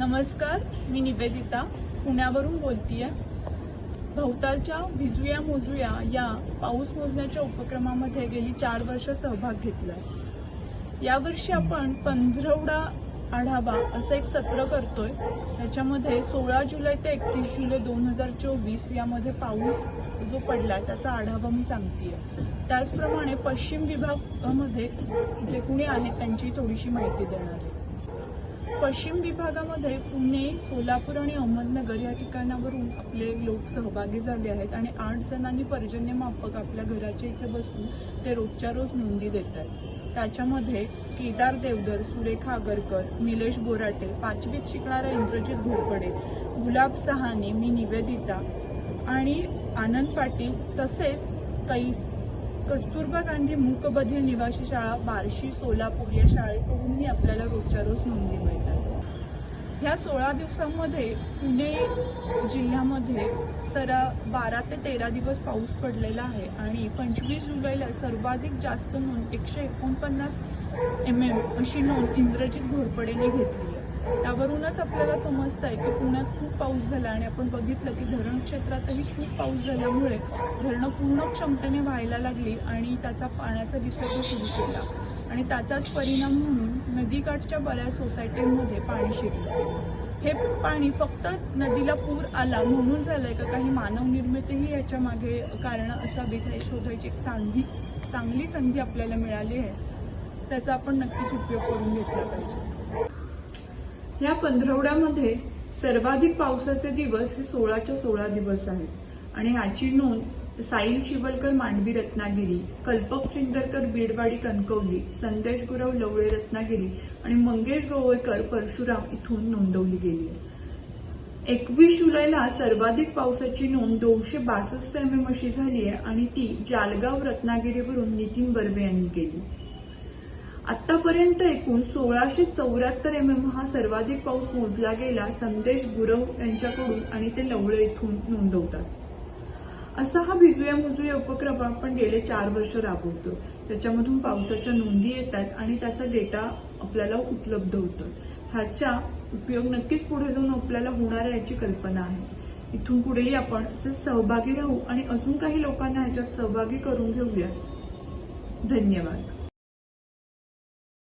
नमस्कार मी निवेदिता पुण्यावरून बोलतीये. भवतालच्या भिजूया मोजूया या पाऊस मोजण्याच्या उपक्रमामध्ये गेली चार वर्ष सहभाग घेतलाय. यावर्षी आपण पंधरवडा आढावा असं एक सत्र करतोय. त्याच्यामध्ये सोळा जुलै ते एकतीस जुलै दोन हजार चोवीस यामध्ये पाऊस जो पडला त्याचा आढावा मी सांगते त्याचप्रमाणे पश्चिम विभागामध्ये जे कुणी आहेत त्यांची थोडीशी माहिती देणार आहे. पश्चिम विभागामध्ये पुणे सोलापूर आणि अहमदनगर या ठिकाणावरून आपले लोक सहभागी झाले आहेत आणि आठ जणांनी पर्जन्यमापक आपल्या घराच्या इथे बसून ते रोजच्या रोज नोंदी देत आहेत. त्याच्यामध्ये केदार देवधर सुरेखा आगरकर निलेश बोराटे पाचवीत शिकणारा इंद्रजित घोरपडे गुलाब सहाने मी निवेदिता आणि आनंद पाटील तसेच काही कस्तुरबा गांधी मूकबधीर निवासी शाळा बार्शी सोलापूर या शाळेकडूनही आपल्याला रोजच्या रोज नोंदी मिळतात. ह्या सोळा दिवसांमध्ये पुणे जिल्ह्यामध्ये सरा बारा ते तेरा दिवस पाऊस पडलेला आहे आणि पंचवीस जुलैला सर्वाधिक जास्त नोंद एकशे एकोणपन्नास एम एम अशी नोंद इंद्रजित घोरपडेने घेतली आहे. त्यावरूनच आपल्याला समजत आहे की पुण्यात खूप पाऊस झाला आणि आपण बघितलं की धरण क्षेत्रातही खूप पाऊस झाल्यामुळे धरणं पूर्ण क्षमतेने व्हायला लागली आणि त्याचा पाण्याचा विसर्ग सुरू केला. आणि त्याचाच परिणाम म्हणून नदीकाठच्या बऱ्याच सोसायटीमध्ये पाणी शिरलं. हे पाणी फक्त नदीला पूर आला म्हणून झालंय का काही मानवनिर्मितीही याच्या मागे कारण असावीत हे शोधायची एक संधी चांगली संधी आपल्याला मिळाली आहे. त्याचा आपण नक्कीच उपयोग करून घेतला पाहिजे. या पंधरवड्यामध्ये सर्वाधिक पावसाचे दिवस हे सोळाच्या सोळा दिवस आहेत. आणि ह्याची नोंद साईल शिवलकर मांडवी रत्नागिरी कल्पक चिंदरकर बीडवाडी कणकवली संदेश गुरव लवळे रत्नागिरी आणि मंगेश गोवेकर परशुराम इथून नोंदवली गेली. एकवीस जुलैला सर्वाधिक पावसाची नोंद दोनशे बासष्ट एम एम अशी झाली आहे आणि ती जालगाव रत्नागिरीवरून नितीन बर्वे यांनी केली. आतापर्यंत एकूण सोळाशे चौऱ्याहत्तर एम एम हा सर्वाधिक पाऊस मोजला गेला संदेश गुरव यांच्याकडून आणि ते लवळे इथून नोंदवतात. असा हा भिजूया मुजूया उपक्रम आपण गेले चार वर्ष राबवतो. त्याच्यामधून पावसाच्या नोंदी येतात आणि त्याचा डेटा आपल्याला उपलब्ध होतो. ह्याचा उपयोग नक्कीच पुढे जाऊन आपल्याला होणार आहे याची कल्पना आहे. इथून पुढेही आपण असे सहभागी राहू आणि अजून काही लोकांना ह्याच्यात सहभागी करून घेऊया. धन्यवाद.